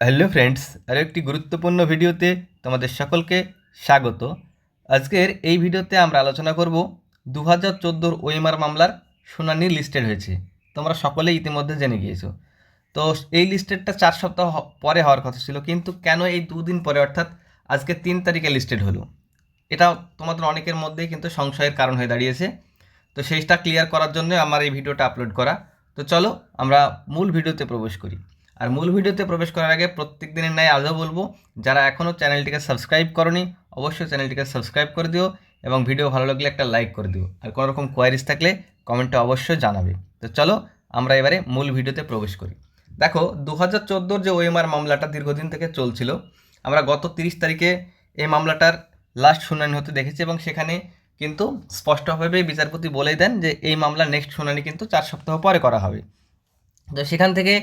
Hello friends আরও একটি গুরুত্বপূর্ণ ভিডিওতে তোমাদের সকলকে স্বাগত। আজকের এই ভিডিওতে আমরা আলোচনা করব দু হাজার চোদ্দোর ওএমআর মামলার শুনানি লিস্টেড হয়েছে তোমরা সকলেই ইতিমধ্যে জেনে গিয়েছো। তো এই লিস্টেডটা চার সপ্তাহ পরে হওয়ার কথা ছিল, কিন্তু কেন এই দুদিন পরে, অর্থাৎ আজকে তিন তারিখে লিস্টেড হলো? এটা তোমাদের অনেকের মধ্যেই কিন্তু সংশয়ের কারণ হয়ে দাঁড়িয়েছে। তো সেইটা ক্লিয়ার করার জন্য আমার এই ভিডিওটা আপলোড করা। তো চলো আমরা মূল ভিডিওতে প্রবেশ করি। আর মূল ভিডিওতে প্রবেশ করার আগে প্রত্যেক দিনের ন্যায় আজও বলব, যারা এখনও চ্যানেলটিকে সাবস্ক্রাইব করনি, অবশ্যই চ্যানেলটিকে সাবস্ক্রাইব করে দিও এবং ভিডিও ভালো লাগলে একটা লাইক করে দিও। আর কোনো রকম কোয়ারিজ থাকলে কমেন্টে অবশ্যই জানাবে। তো চলো, আমরা এবারে মূল ভিডিওতে প্রবেশ করি। দেখো দু হাজার চোদ্দোর যে ওএমআর মামলাটা দীর্ঘদিন থেকে চলছিল, আমরা গত তিরিশ তারিখে এই মামলাটার লাস্ট শুনানি হতে দেখেছি এবং সেখানে কিন্তু স্পষ্টভাবে বিচারপতি বলেই দেন যে এই মামলা নেক্সট শুনানি কিন্তু চার সপ্তাহ পরে করা হবে। তো সেখান থেকে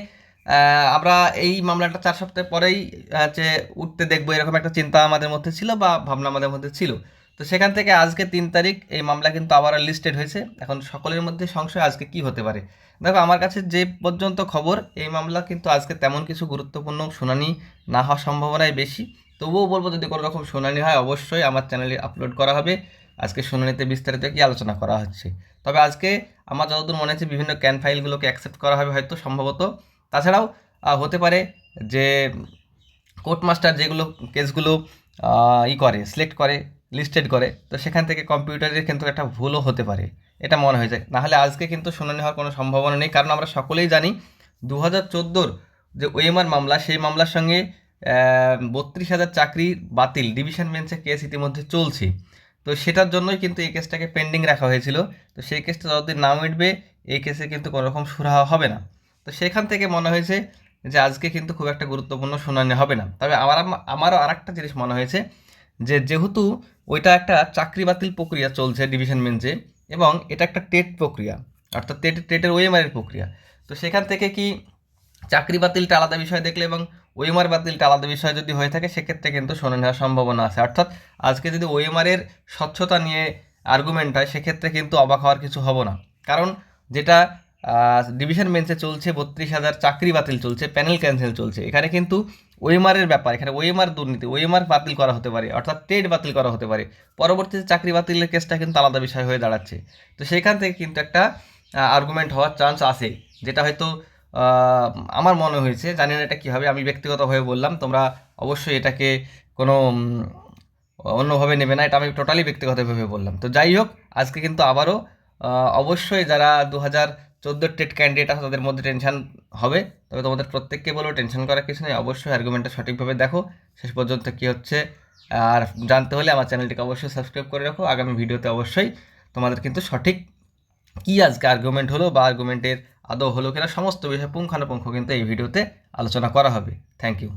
আমরা এই মামলাটা চার সপ্তাহ পরেই হচ্ছে উঠতে দেখব এরকম একটা চিন্তা আমাদের মধ্যে ছিল বা ভাবনা আমাদের মধ্যে ছিল। তো সেখান থেকে আজকে তিন তারিখ এই মামলা কিন্তু আবার লিস্টেড হয়েছে। এখন সকলের মধ্যে সংশয় আজকে কি হতে পারে? দেখো, আমার কাছে যে পর্যন্ত খবর, এই মামলা কিন্তু আজকে তেমন কিছু গুরুত্বপূর্ণ শুনানি না হওয়ার সম্ভাবনাই বেশি। তবুও বলব, যদি কোনো রকম শুনানি হয়, অবশ্যই আমার চ্যানেলে আপলোড করা হবে। আজকে শুনানিতে বিস্তারিত কি আলোচনা করা হচ্ছে? তবে আজকে আমার যতদূর মনে হচ্ছে, বিভিন্ন ক্যান ফাইলগুলোকে অ্যাকসেপ্ট করা হবে হয়তো সম্ভবত। তাছাড়াও হতে পারে যে কোর্ট মাস্টার যেগুলো কেসগুলো ই করে, সিলেক্ট করে, লিস্টেড করে, তো সেখান থেকে কম্পিউটারের কিন্তু একটা ভুলও হতে পারে। এটা মনে হয়ে যায়। নাহলে আজকে কিন্তু শুনানি হওয়ার কোনো সম্ভাবনা নেই, কারণ আমরা সকলেই জানি দু হাজার চোদ্দোর যে ওএমআর মামলা, সেই মামলার সঙ্গে বত্রিশ হাজার চাকরি বাতিল, ডিভিশন বেঞ্চে কেস ইতিমধ্যে চলছে। তো সেটার জন্যই কিন্তু এই কেসটাকে পেন্ডিং রাখা হয়েছিল। তো সেই কেসটা যতদিন না মিটবে, এই কেসে কিন্তু কোনো রকম সুরাহা হবে না। তো সেখান থেকে মনে হয়েছে যে আজকে কিন্তু খুব একটা গুরুত্বপূর্ণ শুনানি হবে না। তবে আমার আমারও আর একটা জিনিস মনে হয়েছে যে যেহেতু ওইটা একটা চাকরি বাতিল প্রক্রিয়া চলছে ডিভিশন বেঞ্চে এবং এটা একটা টেট প্রক্রিয়া, অর্থাৎ টেট টেটের ওএমআরের প্রক্রিয়া। তো সেখান থেকে কি চাকরি বাতিলটা আলাদা বিষয় দেখলে এবং ওএমআর বাতিলটা আলাদা বিষয় যদি হয়ে থাকে সেক্ষেত্রে কিন্তু শুনানি নেওয়ার সম্ভাবনা আছে। অর্থাৎ আজকে যদি ওএমআরের স্বচ্ছতা নিয়ে আর্গুমেন্ট হয় সেক্ষেত্রে কিন্তু অবাক হওয়ার কিছু হব না। কারণ যেটা ডিভিশন বেঞ্চে চলছে, বত্রিশ হাজার চাকরি বাতিল চলছে প্যানেল ক্যান্সেল চলছে। এখানে কিন্তু ওএমআরের ব্যাপার, এখানে ওএমআর দুর্নীতি ওএমআর বাতিল করা হতে পারে, অর্থাৎ টেট বাতিল করা হতে পারে। পরবর্তীতে চাকরি বাতিলের কেসটা কিন্তু আলাদা বিষয় হয়ে দাঁড়াচ্ছে। তো সেখান থেকে কিন্তু একটা আর্গুমেন্ট হওয়ার চান্স আছে, যেটা হয়তো আমার মনে হয়েছে, জানি না এটা কী হবে আমি ব্যক্তিগতভাবে বললাম, তোমরা অবশ্যই এটাকে কোনো অন্যভাবে নেবে না, এটা আমি টোটালি ব্যক্তিগতভাবে বললাম। তো যাই হোক, আজকে কিন্তু আবারও অবশ্যই যারা দু হাজার চোদ্দোর টেট ক্যান্ডিডেট আছে, তাদের মধ্যে টেনশন হবে। তবে তোমাদের প্রত্যেককে বলব টেনশন করার কিছু নেই। অবশ্যই আর্গুমেন্টটা সঠিকভাবে দেখো। শেষ পর্যন্ত কী হচ্ছে? আর জানতে হলে আমার চ্যানেলটিকে অবশ্যই সাবস্ক্রাইব করে রাখো। আগামী ভিডিওতে অবশ্যই তোমাদের কিন্তু সঠিক কী আজকে আর্গুমেন্ট হলো বা আর্গুমেন্টের আদৌ হলো কিনা, সমস্ত বিষয়ে পুঙ্খানুপুঙ্খ কিন্তু এই ভিডিওতে আলোচনা করা হবে। Thank you